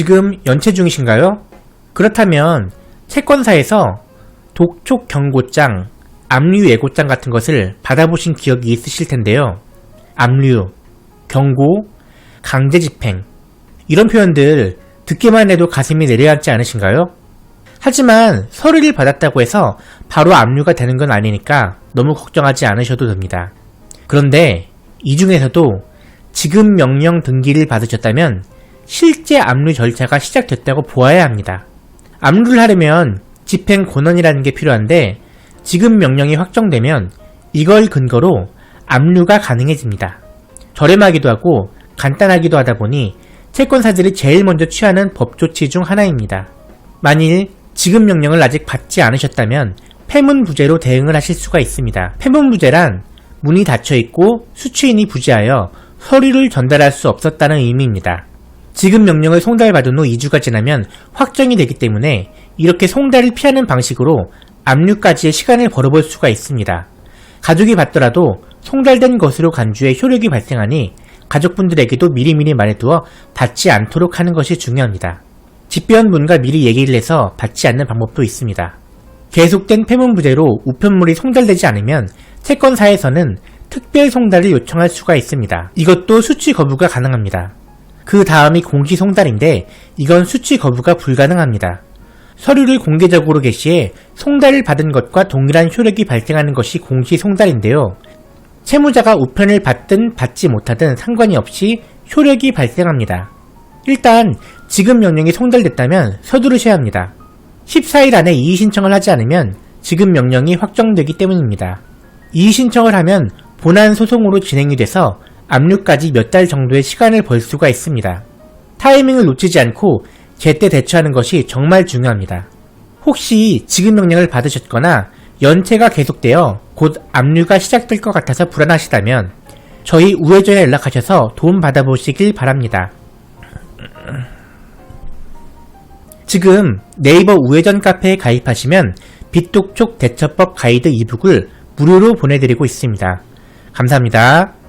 지금 연체 중이신가요? 그렇다면 채권사에서 독촉 경고장, 압류 예고장 같은 것을 받아보신 기억이 있으실 텐데요. 압류, 경고, 강제 집행 이런 표현들 듣기만 해도 가슴이 내려앉지 않으신가요? 하지만 서류를 받았다고 해서 바로 압류가 되는 건 아니니까 너무 걱정하지 않으셔도 됩니다. 그런데 이 중에서도 지급 명령 등기를 받으셨다면 실제 압류 절차가 시작됐다고 보아야 합니다. 압류를 하려면 집행 권한이라는 게 필요한데 지급 명령이 확정되면 이걸 근거로 압류가 가능해집니다. 저렴하기도 하고 간단하기도 하다 보니 채권사들이 제일 먼저 취하는 법 조치 중 하나입니다. 만일 지급 명령을 아직 받지 않으셨다면 폐문부재로 대응을 하실 수가 있습니다. 폐문부재란 문이 닫혀 있고 수취인이 부재하여 서류를 전달할 수 없었다는 의미입니다. 지급 명령을 송달받은 후 2주가 지나면 확정이 되기 때문에 이렇게 송달을 피하는 방식으로 압류까지의 시간을 벌어볼 수가 있습니다. 가족이 받더라도 송달된 것으로 간주해 효력이 발생하니 가족분들에게도 미리미리 말해두어 받지 않도록 하는 것이 중요합니다. 집배원분과 미리 얘기를 해서 받지 않는 방법도 있습니다. 계속된 폐문 부재로 우편물이 송달되지 않으면 채권사에서는 특별 송달을 요청할 수가 있습니다. 이것도 수취 거부가 가능합니다. 그 다음이 공시 송달인데 이건 수취 거부가 불가능합니다. 서류를 공개적으로 게시해 송달을 받은 것과 동일한 효력이 발생하는 것이 공시 송달인데요. 채무자가 우편을 받든 받지 못하든 상관이 없이 효력이 발생합니다. 일단 지급 명령이 송달됐다면 서두르셔야 합니다. 14일 안에 이의 신청을 하지 않으면 지급 명령이 확정되기 때문입니다. 이의 신청을 하면 본안 소송으로 진행이 돼서 압류까지 몇 달 정도의 시간을 벌 수가 있습니다. 타이밍을 놓치지 않고 제때 대처하는 것이 정말 중요합니다. 혹시 지급 명령을 받으셨거나 연체가 계속되어 곧 압류가 시작될 것 같아서 불안하시다면 저희 우회전에 연락하셔서 도움 받아보시길 바랍니다. 지금 네이버 우회전 카페에 가입하시면 빗독촉 대처법 가이드 이북을 무료로 보내드리고 있습니다. 감사합니다.